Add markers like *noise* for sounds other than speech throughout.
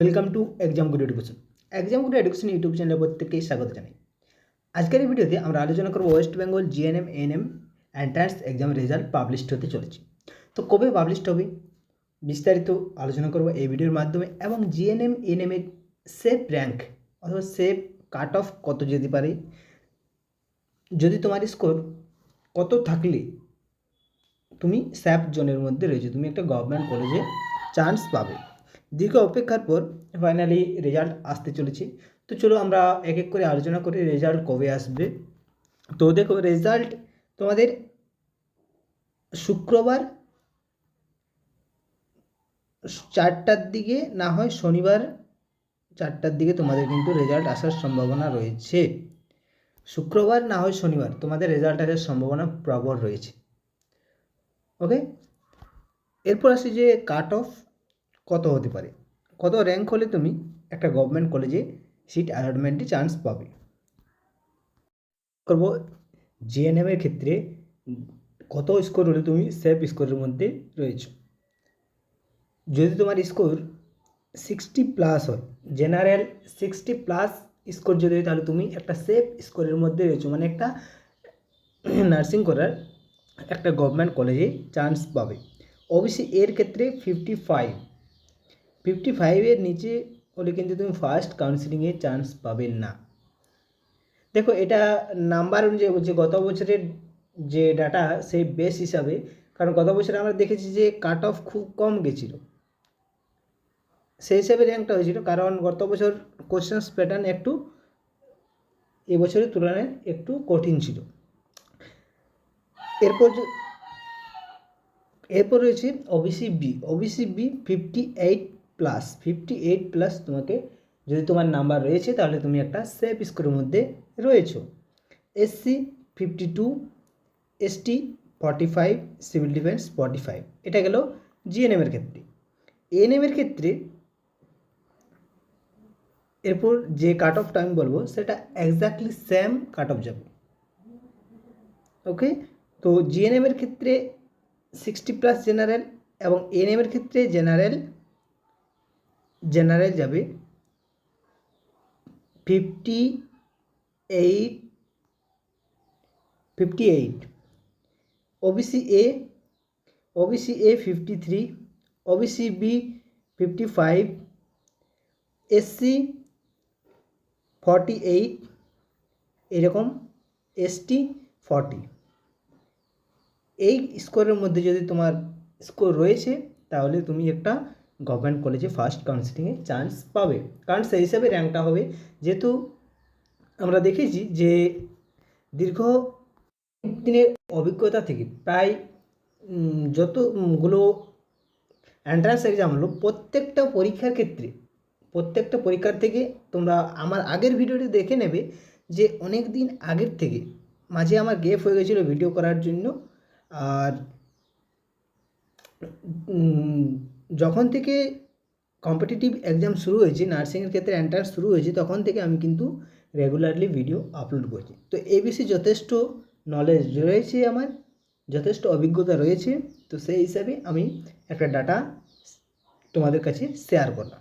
Welcome to exam good education exam good education YouTube চ্যানেলে প্রত্যেককেই স্বাগত জানাই। আজকের এই ভিডিওতে আমরা আলোচনা করব West Bengal GNM NM entrance exam result published হতে চলেছে। তো কবে পাবলিশড হবে? বিস্তারিত আলোচনা করব এই ভিডিওর মাধ্যমে এবং জিএনএম এনএম এর সেফ র্যাঙ্ক অথবা সেফ কাট অফ কত যেতে পারে? যদি তোমার স্কোর কত থাকলে তুমি স্যাপ জোনের মধ্যে রয়েছে, তুমি একটা গভর্নমেন্ট কলেজে চান্স পাবে। দীর্ঘ অপেক্ষার পর ফাইনালি রেজাল্ট আসতে চলেছে। তো চলো আমরা এক এক করে আলোচনা করি রেজাল্ট কবে আসবে? তো দেখো রেজাল্ট তোমাদের শুক্রবার চারটার দিকে না হয় শনিবার চারটার দিকে তোমাদের কিন্তু রেজাল্ট আসার সম্ভাবনা রয়েছে। শুক্রবার না হয় শনিবার তোমাদের রেজাল্ট আসার সম্ভাবনা প্রবল রয়েছে। ওকে এরপর আসি যে কাট অফ কত হতে পারে? কত র্যাঙ্ক হলে তুমি একটা গভর্নমেন্ট কলেজে সিট অ্যালটমেন্টে চান্স পাবে? করব জিএনএমের ক্ষেত্রে কত স্কোর হলে তুমি সেফ স্কোরের মধ্যে রয়েছ? যদি তোমার স্কোর সিক্সটি প্লাস হয় জেনারেল সিক্সটি প্লাস স্কোর যদি হয়, তাহলে তুমি একটা সেফ স্কোরের মধ্যে রয়েছো। মানে একটা *clears throat* নার্সিং করার একটা গভর্নমেন্ট কলেজে চান্স পাবে। ওবিসি এর ক্ষেত্রে ফিফটি ফাইভ ফিফটি ফাইভের নিচে হলে কিন্তু তুমি ফার্স্ট কাউন্সিলিংয়ে চান্স পাবে না। দেখো এটা নাম্বার অনুযায়ী বলছে, গত বছরের যে ডাটা সেই বেস হিসাবে, কারণ গত বছরে আমরা দেখেছি যে কাট অফ খুব কম গেছিল। সেই হিসাবে র্যাঙ্কটা হয়েছিল, কারণ গত বছর কোশ্চেন্স প্যাটার্ন একটু এবছরের তুলনায় একটু কঠিন ছিল। এরপর এরপর রয়েছে OBC B OBC B fifty eight plus fifty eight plus তোমাকে যদি তোমার নাম্বার রয়েছে তাহলে তুমি একটা সেফ স্কোরের মধ্যে রয়েছো। SC fifty two ST forty five civil defence forty five এটা গেল জিএনএমের ক্ষেত্রে। এএনএমের ক্ষেত্রে এরপর যে কাট অফটা আমি বলব সেটা এক্স্যাক্টলি সেম কাট অফ যাবে। ওকে তো জিএনএমের ক্ষেত্রে সিক্সটি প্লাস জেনারেল এবং এনএমের ক্ষেত্রে জেনারেল জেনারেল যাবে। Fifty eight fifty eight OBC A OBC A fifty three OBC B fifty five SC forty eight এরকম এসটি ফর্টি এই স্কোরের মধ্যে যদি তোমার স্কোর রয়েছে, তাহলে তুমি একটা গভর্নমেন্ট কলেজে ফার্স্ট কাউন্সিলিংয়ে চান্স পাবে। কারণ সেই হিসাবে র্যাঙ্কটা হবে। যেহেতু আমরা দেখেছি যে দীর্ঘ দিনের অভিজ্ঞতা থেকে প্রায় যতগুলো এন্ট্রান্স এক্সাম হলো, প্রত্যেকটা পরীক্ষার ক্ষেত্রে, প্রত্যেকটা পরীক্ষার থেকে তোমরা আমার আগের ভিডিওটি দেখে নেবে যে অনেক দিন আগের থেকে মাঝে আমার গেপ হয়ে গেছিল ভিডিও করার জন্য। আর যখন থেকে কম্পিটিটিভ এক্সাম শুরু হয়েছে নার্সিংয়ের ক্ষেত্রে এন্ট্রান্স শুরু হয়েছে, তখন থেকে আমি কিন্তু রেগুলারলি ভিডিও আপলোড করছি। তো এই বিষয়ে যথেষ্ট নলেজ রয়েছে আমার, যথেষ্ট অভিজ্ঞতা রয়েছে, তো সেই হিসাবে আমি একটা ডাটা তোমাদের কাছে শেয়ার করলাম।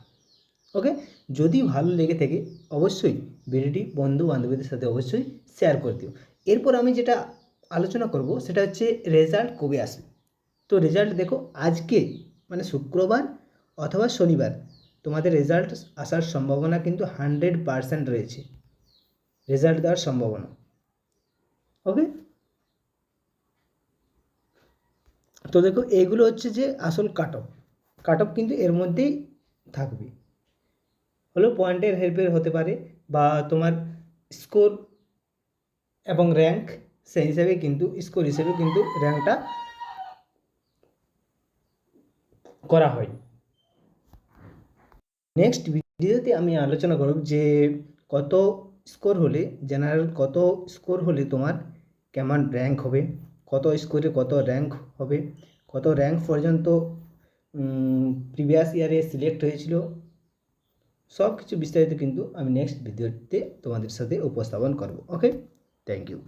ওকে যদি ভালো লেগে থাকে, অবশ্যই ভিডিওটি বন্ধু বান্ধবীদের সাথে অবশ্যই শেয়ার করে দিও। এরপর আমি যেটা আলোচনা করব, সেটা হচ্ছে রেজাল্ট কবে আসবে? তো রেজাল্ট দেখো, আজকে মানে শুক্রবার অথবা শনিবার। তোমাদের রেজাল্ট আসার সম্ভাবনা কিন্তু হান্ড্রেড পারসেন্ট রয়েছে। রেজাল্ট দেওয়ার সম্ভাবনা। ওকে তো দেখো এইগুলো হচ্ছে যে আসল কাট অফ কাট অফ কিন্তু এর মধ্যেই থাকবে। হলো পয়েন্টের হেরফের হতে পারে বা তোমার স্কোর এবং র্যাঙ্ক সেই হিসাবে কিন্তু স্কোর হিসেবে কিন্তু র্যাঙ্কটা করা হয়। নেক্সট ভিডিওতে আমি আলোচনা করব যে কত স্কোর হলে জেনারেল কত স্কোর হলে তোমার কেমন র্যাঙ্ক হবে, কত স্কোরে কত র্যাঙ্ক হবে, কত র্যাঙ্ক পর্যন্ত প্রিভিয়াস ইয়ারে সিলেক্ট হয়েছিল। সব কিছু বিস্তারিত কিন্তু আমি নেক্সট ভিডিওতে তোমাদের সাথে উপস্থাপন করব ওকে থ্যাংক ইউ